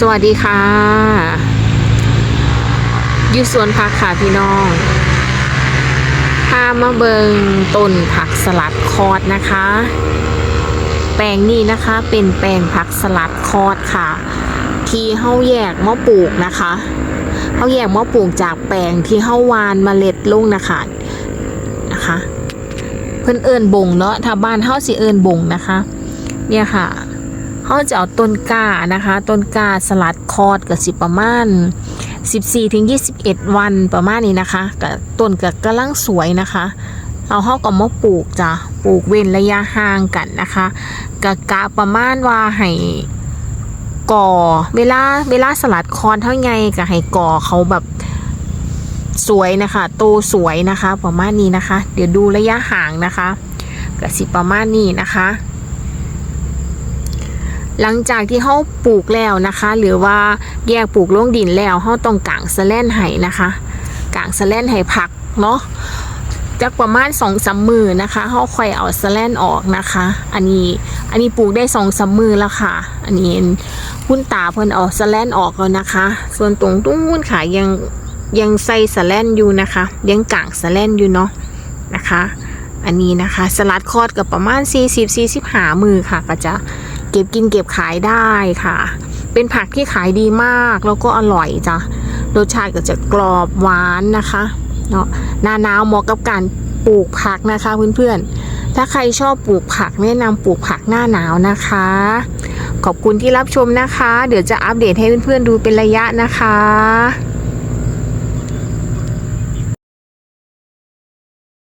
สวัสดีค่ะอยู่สวนผักค่ะพี่น้องพามาเบิงต้นผักสลัดคอดนะคะ แปลงนี้นะคะเป็นแปลงผักสลัดคอดค่ะ ที่เฮาแยกมาปลูกนะคะเฮาแยกมาปลูกจากแปลงที่เฮาวานเมล็ดลงนะคะนะคะ เพิ่นเอิญบงเนาะถ้าบ้านเฮาสิเอิญบงนะคะ เนี่ยค่ะ เขาจะเอาต้นกานะคะ ต้นกาสลัดคอดกับสิประมาณ 14ถึง21 วันประมาณนี้นะคะกับต้นกับกำลังสวยนะคะเอาเขาก็มาปลูกจ้ะปลูกเว้นระยะห่างกันนะคะกะกะประมาณว่าให้ก่อเวลาเวลาสลัดคอนเท่าไงกับให้ก่อเขาแบบสวยนะคะโตสวยนะคะ ประมาณนี้นะคะ เดี๋ยวดูระยะห่างนะคะกับสิประมาณนี้นะคะ หลังจากที่เขาปลูกแล้วนะคะ หรือว่าแยกปลูกลงดินแล้วเขาต้องกางสแลนไห้นะคะกางสแลนไห้ผักเนาะจากประมาณสองสามมือนะคะเขาค่อยเอาสแลนออกนะคะ อันนี้อันนี้ปลูกได้สองสามมือแล้วค่ะ อันนี้คุณตาเพิ่นเอาสแลนออกแล้วนะคะ ส่วนตรงตุ้งค่ะยังยังใส่สแลนอยู่นะคะ ยังกางสแลนอยู่เนาะนะคะ อันนี้นะคะสลัดคอดกับประมาณ 40 45 มือค่ะก็จะ เก็บกินเก็บขายได้ค่ะ เป็นผักที่ขายดีมากแล้วก็อร่อยจ้ะรสชาติก็จะกรอบหวานนะคะเนาะหน้าหนาวเหมาะกับการปลูกผักนะคะเพื่อนๆ ถ้าใครชอบปลูกผักแนะนำปลูกผักหน้าหนาวนะคะ ขอบคุณที่รับชมนะคะ เดี๋ยวจะอัปเดตให้เพื่อนๆดูเป็นระยะนะคะ